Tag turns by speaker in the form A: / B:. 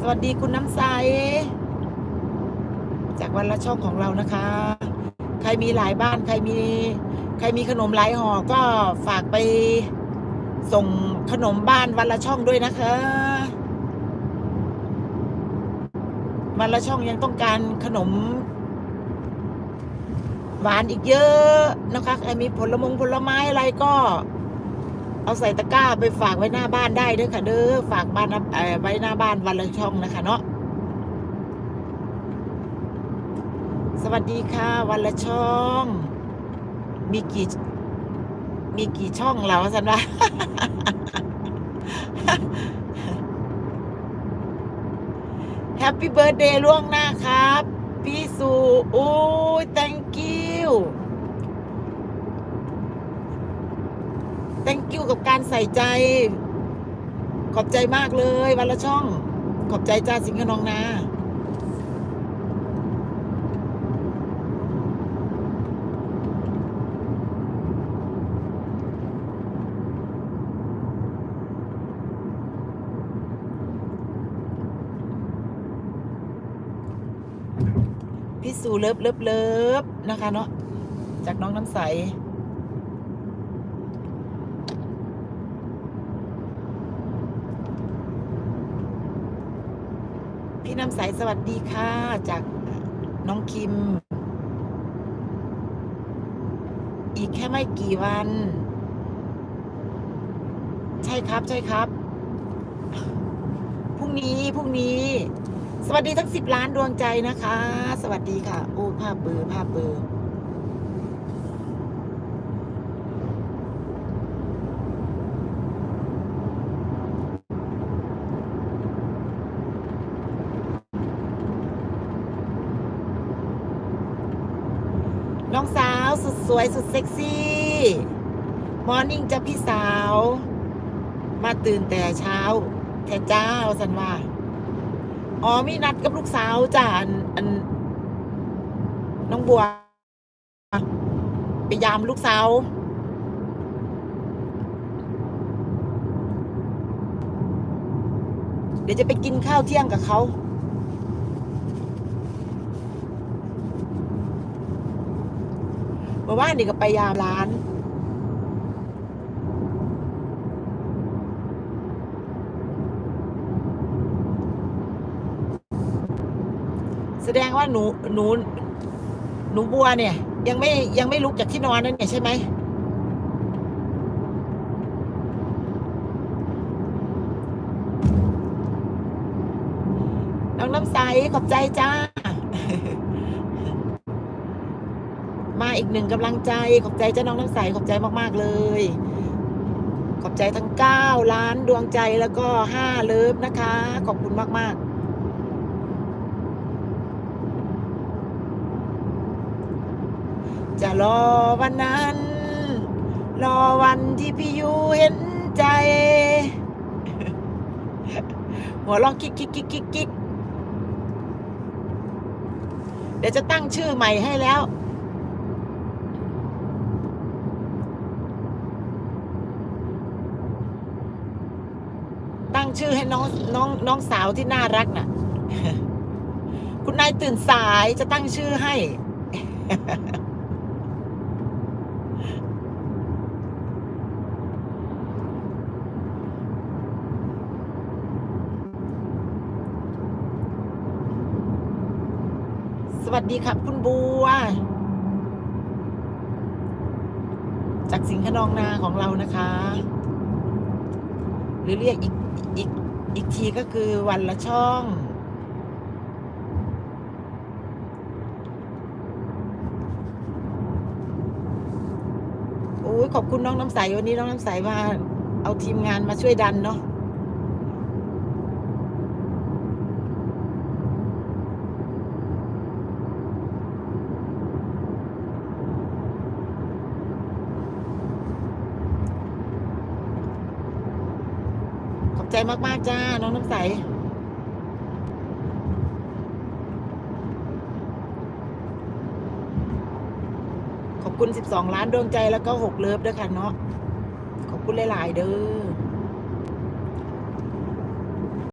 A: สวัสดีคุณน้ำใส จากวันละช่องของเรานะคะ ใครมีหลายบ้าน ใครมี ใครมีขนมหลายห่อก็ฝากไปส่งขนมบ้านวันละช่องด้วยนะคะ วันละช่องยังต้องการขนม หวานอีกเยอะนะคะใครมีผลมงผลไม้อะไรก็ เอาใส่ตะกร้าไปฝากไว้หน้าบ้านได้เด้อค่ะ เด้อฝากบ้านนะเอ่อไว้หน้าบ้านวันละช่องนะคะเนาะสวัสดีค่ะ วันละช่อง มีกี่มีกี่ช่องแล้วสันวะแฮปปี้เบิร์ดเดย์ล่วงหน้าครับ พี่สุโอ้ย thank you thank you กับการใส่ใจ ขอบใจมากเลยวันละช่อง ขอบใจจ้าสิงห์นองนาพี่สูเลิฟเลิฟเลิฟนะคะเนาะจากน้องน้ำใส น้ำใสสวัสดีค่ะ จากน้องคิม อีกแค่ไม่กี่วัน ใช่ครับใช่ครับพรุ่งนี้พรุ่งนี้ สวัสดีทั้งสิบล้านดวงใจนะคะ สวัสดีค่ะ โอ้ภาพเบอร์ภาพเบอร์ น้องสาวสุดสวยสุดเซ็กซี่มอร์นิ่งจ้ะพี่สาว มาตื่นแต่เช้าแท่เจ้าสันว่า อ๋อมีนัดกับลูกสาวจ้ะอันอัน น้องบัวไปยามลูกสาวเดี๋ยวจะไปกินข้าวเที่ยงกับเขา มื่อวานนี่ก็ไปยามร้าน แสดงว่าหนูหนูหนูบัวเนี่ย ยังไม่ยังไม่ลุกจากที่นอนนั่นเนี่ยใช่ไหมน้องน้ำใสขอบใจจ้า มาอีกหนึ่งกำลังใจ ขอบใจเจ้าน้องน้ำใส ขอบใจมาก ๆ เลย ขอบใจทั้งเก้าล้านดวงใจแล้วก็ห้าเลิฟนะคะ ขอบคุณมาก ๆจะรอวันนั้น รอวันที่พี่ยูเห็นใจ หัวลองกิ๊กกิ๊กกิ๊กกิ๊กกิ๊กเดี๋ยวจะตั้งชื่อใหม่ให้แล้ว งชื่อให้น้องน้องน้องสาวที่น่ารักน่ะ คุณนายตื่นสายจะตั้งชื่อให้ สวัสดีครับคุณบัว จากสิงห์ขนองนาของเรานะคะ รือเรียกอีกอีกอีกทีก็คือวันละช่อง โอ้ยขอบคุณน้องน้ำใสวันนี้น้องน้ำใสมาเอาทีมงานมาช่วยดันเนาะ ใจมากๆจ้า น้องน้ำใส ขอบคุณ 12 ล้านดวงใจแล้วก็ 6 เลิฟด้วยค่ะเนาะ ขอบคุณหลาย ๆ เด้อ